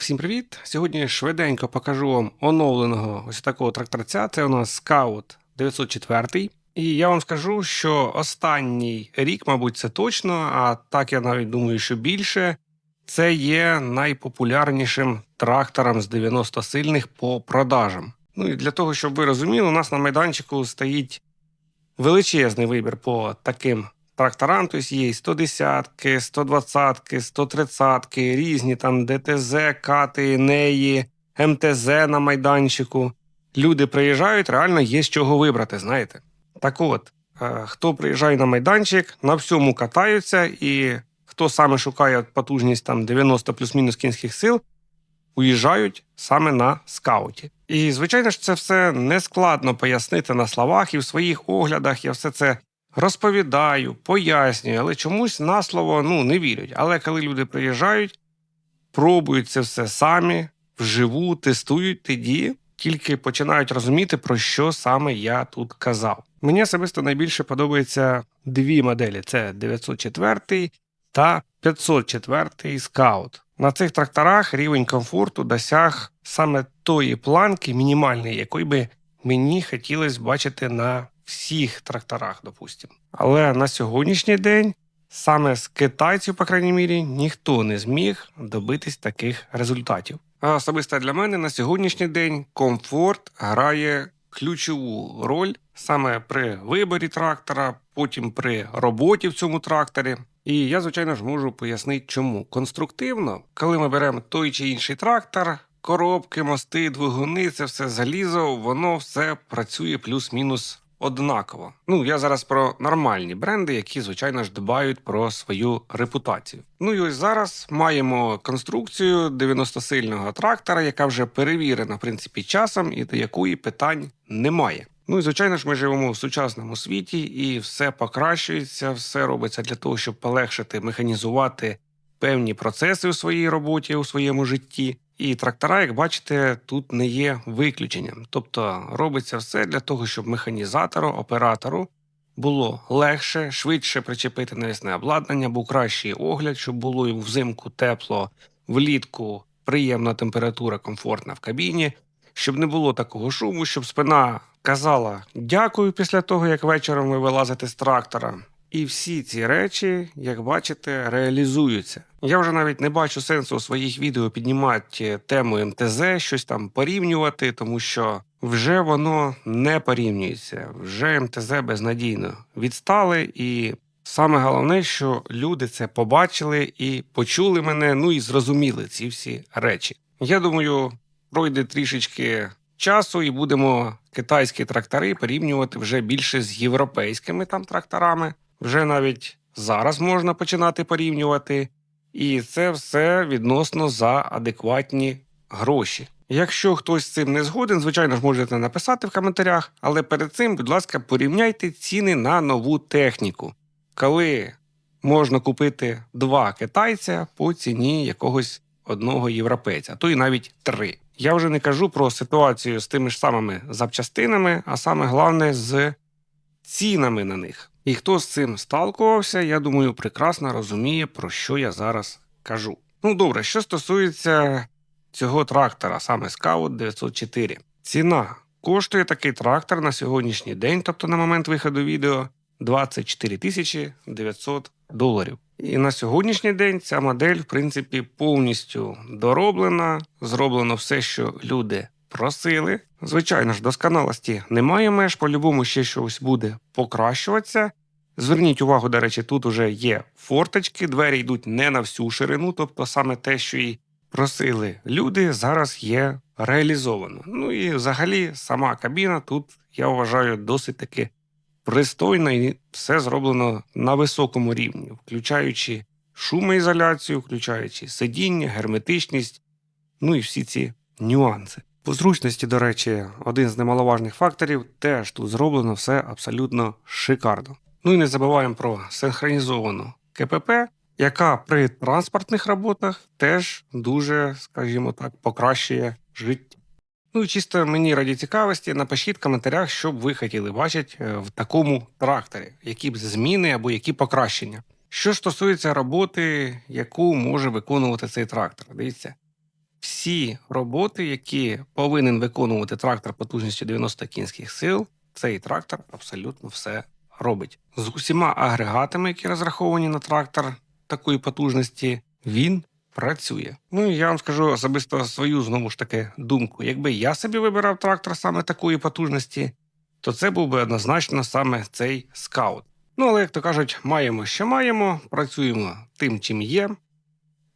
Всім привіт! Сьогодні швиденько покажу вам оновленого ось такого тракторця. Це у нас Scout 904. І я вам скажу, що останній рік, мабуть, це точно, а так я навіть думаю, що більше. Це є найпопулярнішим трактором з 90 сильних по продажам. Ну і для того, щоб ви розуміли, у нас на майданчику стоїть величезний вибір по таким тракторам. Тобто є і 110, 120, 130, різні там ДТЗ, кати, неї, МТЗ на майданчику. Люди приїжджають, реально є з чого вибрати, знаєте. Так от, е, хто приїжджає на майданчик, на всьому катаються, і хто саме шукає потужність там 90 плюс-мінус кінських сил, уїжджають саме на скауті. І, звичайно ж, це все не складно пояснити на словах, і в своїх оглядах я все це розповідаю, пояснюю, але чомусь на слово ну, не вірять. Але коли люди приїжджають, пробують це все самі, вживу, тестують, тоді тільки починають розуміти, про що саме я тут казав. Мені особисто найбільше подобаються дві моделі: це 904 та 504 скаут. На цих тракторах рівень комфорту досяг саме тої планки мінімальної, якої би мені хотілося бачити на всіх тракторах, допустимо. Але на сьогоднішній день саме з китайців, по крайній мірі, ніхто не зміг добитись таких результатів. Особисто для мене на сьогоднішній день комфорт грає ключову роль саме при виборі трактора, потім при роботі в цьому тракторі. І я, звичайно ж, можу пояснити, чому. Конструктивно, коли ми беремо той чи інший трактор, коробки, мости, двигуни, це все залізо, воно все працює плюс-мінус однаково. Ну, я зараз про нормальні бренди, які, звичайно ж, дбають про свою репутацію. Ну і ось зараз маємо конструкцію 90-сильного трактора, яка вже перевірена, в принципі, часом і до якої питань немає. Ну і звичайно ж, ми живемо в сучасному світі, і все покращується, все робиться для того, щоб полегшити, механізувати певні процеси у своїй роботі, у своєму житті. І трактора, як бачите, тут не є виключенням. Тобто робиться все для того, щоб механізатору, оператору було легше, швидше причепити навісне обладнання, був кращий огляд, щоб було і взимку тепло, влітку приємна температура, комфортна в кабіні, щоб не було такого шуму, щоб спина казала дякую після того, як вечором ви вилазите з трактора. І всі ці речі, як бачите, реалізуються. Я вже навіть не бачу сенсу у своїх відео піднімати тему МТЗ, щось там порівнювати, тому що вже воно не порівнюється. Вже МТЗ безнадійно відстали, і саме головне, що люди це побачили і почули мене, ну і зрозуміли ці всі речі. Я думаю, пройде трішечки часу, і будемо китайські трактори порівнювати вже більше з європейськими там тракторами. Вже навіть зараз можна починати порівнювати, і це все відносно за адекватні гроші. Якщо хтось з цим не згоден, звичайно ж можете написати в коментарях, але перед цим, будь ласка, порівняйте ціни на нову техніку, коли можна купити два китайця по ціні якогось одного європейця, то і навіть три. Я вже не кажу про ситуацію з тими ж самими запчастинами, а саме головне з цінами на них. І хто з цим сталкувався, я думаю, прекрасно розуміє, про що я зараз кажу. Ну добре, що стосується цього трактора, саме Scout 904. Ціна коштує такий трактор на сьогоднішній день, тобто на момент виходу відео, 24 тисячі 900 доларів. І на сьогоднішній день ця модель, в принципі, повністю дороблена, зроблено все, що люди просили. Звичайно ж, досконалості немає меж, по-любому ще щось буде покращуватися. Зверніть увагу, до речі, тут уже є форточки, двері йдуть не на всю ширину, тобто саме те, що і просили люди, зараз є реалізовано. Ну і взагалі сама кабіна тут, я вважаю, досить таки пристойна і все зроблено на високому рівні, включаючи шумоізоляцію, включаючи сидіння, герметичність, ну і всі ці нюанси. По зручності, до речі, один з немаловажних факторів теж тут зроблено все абсолютно шикарно. Ну і не забуваємо про синхронізовану КПП, яка при транспортних роботах теж дуже, скажімо так, покращує життя. Ну і чисто мені раді цікавості, напишіть в коментарях, що б ви хотіли бачити е, в такому тракторі, які б зміни або які покращення. Що стосується роботи, яку може виконувати цей трактор, дивіться, всі роботи, які повинен виконувати трактор потужністю 90 кінських сил, цей трактор абсолютно все робить. З усіма агрегатами, які розраховані на трактор такої потужності, він працює. Ну і я вам скажу особисто свою знову ж таки думку. Якби я собі вибирав трактор саме такої потужності, то це був би однозначно саме цей скаут. Ну, але, як то кажуть, маємо, що маємо, працюємо тим, чим є.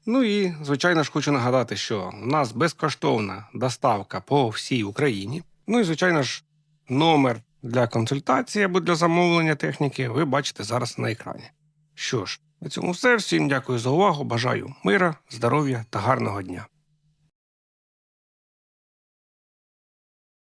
Ну і, звичайно ж, хочу нагадати, що у нас безкоштовна доставка по всій Україні. Ну і, звичайно ж, номер для консультації або для замовлення техніки ви бачите зараз на екрані. Що ж, на цьому все. Всім дякую за увагу. Бажаю мира, здоров'я та гарного дня.